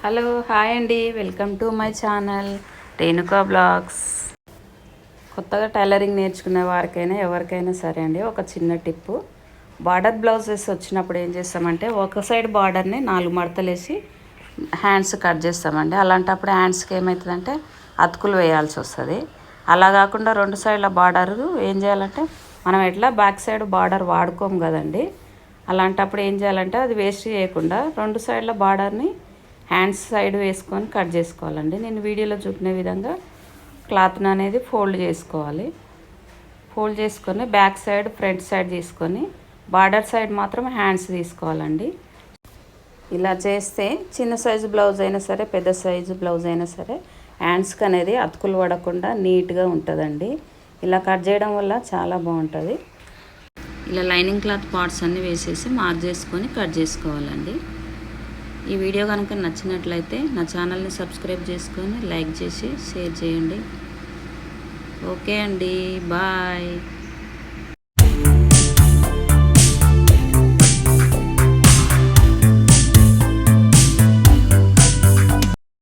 Hello hi అండి. Welcome to my channel Renuka blogs. కొత్తగా tailoring నేర్చుకునే వారికైనా ఎవరికైనా సరే అండి ఒక చిన్న టిప్పు. బార్డర్ బ్లౌజెస్ వచ్చినప్పుడు ఏం చేస్తామంటే ఒక సైడ్ బార్డర్ని నాలుగు మడతలు వేసి హ్యాండ్స్ కట్ చేస్తామండి. అలాంటప్పుడు హ్యాండ్స్కి ఏమవుతుందంటే అతుకులు వేయాల్సి వస్తుంది. అలా కాకుండా రెండు సైడ్ల బార్డర్ ఏం చేయాలంటే మనం ఎట్లా బ్యాక్ సైడ్ బార్డర్ వాడుకోము కదండి. అలాంటప్పుడు ఏం చేయాలంటే అది వేస్ట్ చేయకుండా రెండు సైడ్ల బార్డర్ని హ్యాండ్స్ సైడ్ వేసుకొని కట్ చేసుకోవాలండి. నేను వీడియోలో చూపిన విధంగా క్లాత్ని అనేది ఫోల్డ్ చేసుకోవాలి. ఫోల్డ్ చేసుకొని బ్యాక్ సైడ్ ఫ్రంట్ సైడ్ తీసుకొని బార్డర్ సైడ్ మాత్రం హ్యాండ్స్ తీసుకోవాలండి. ఇలా చేస్తే చిన్న సైజు బ్లౌజ్ అయినా సరే పెద్ద సైజు బ్లౌజ్ అయినా సరే హ్యాండ్స్కి అనేది అతుకులు పడకుండా నీట్గా ఉంటుందండి. ఇలా కట్ చేయడం వల్ల చాలా బాగుంటుంది. ఇలా లైనింగ్ క్లాత్ పార్ట్స్ అన్నీ వేసేసి మార్క్ చేసుకొని కట్ చేసుకోవాలండి. ఈ వీడియో కనుక నచ్చినట్లయితే నా ఛానల్ని సబ్స్క్రైబ్ చేసుకొని లైక్ చేసి షేర్ చేయండి. ఓకే అండి బాయ్.